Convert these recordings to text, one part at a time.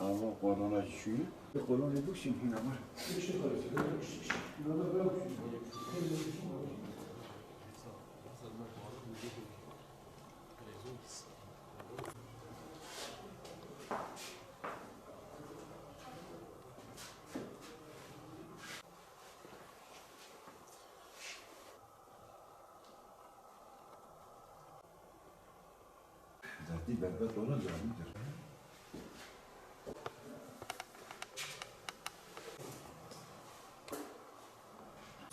Ama korona şu. Korona bu şimdi ama. Zaten berbat olan camidir.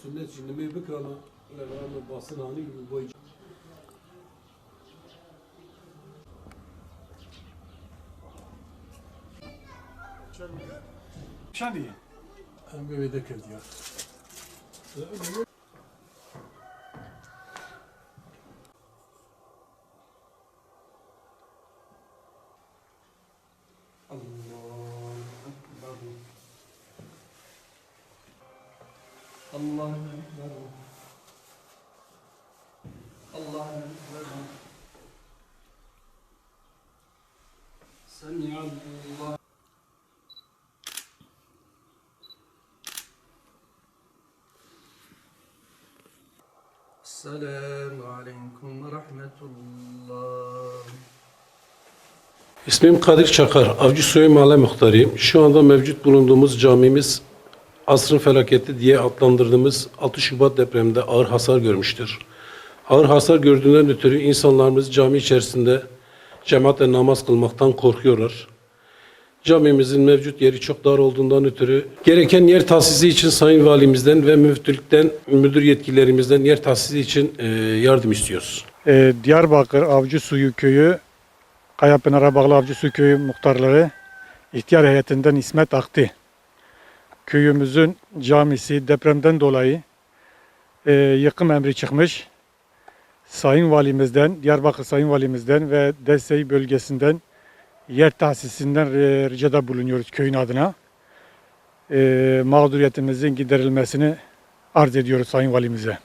Sünnet şimdi mi bikrana levranı basın hani gibi boy Şaniye. hem böyle de kirdi ya. Allah'ın. Allah'ın Ekber. Semi'allah. Selamun Aleyküm ve Rahmetullah. İsmim Kadir Çakar, Avcı Suyu Mahalle Muhtarıyım. Şu anda mevcut bulunduğumuz camimiz asrın felaketi diye adlandırdığımız 6 Şubat depreminde ağır hasar görmüştür. Ağır hasar gördüğünden ötürü insanlarımız cami içerisinde cemaatle namaz kılmaktan korkuyorlar. Camimizin mevcut yeri çok dar olduğundan ötürü gereken yer tahsisi için Sayın Valimizden ve müftülükten, müdür yetkililerimizden yer tahsisi için e, yardım istiyoruz. Ee, Diyarbakır Avcı Suyu Köyü, Kayapınar'a bağlı Avcı Suyu Köyü muhtarları ihtiyar heyetinden İsmet Akti. Köyümüzün camisi depremden dolayı e, yıkım emri çıkmış. Sayın Valimizden, Diyarbakır Sayın Valimizden ve Desey bölgesinden yer tahsisinden e, ricada bulunuyoruz köyün adına. E, mağduriyetimizin giderilmesini arz ediyoruz Sayın Valimize.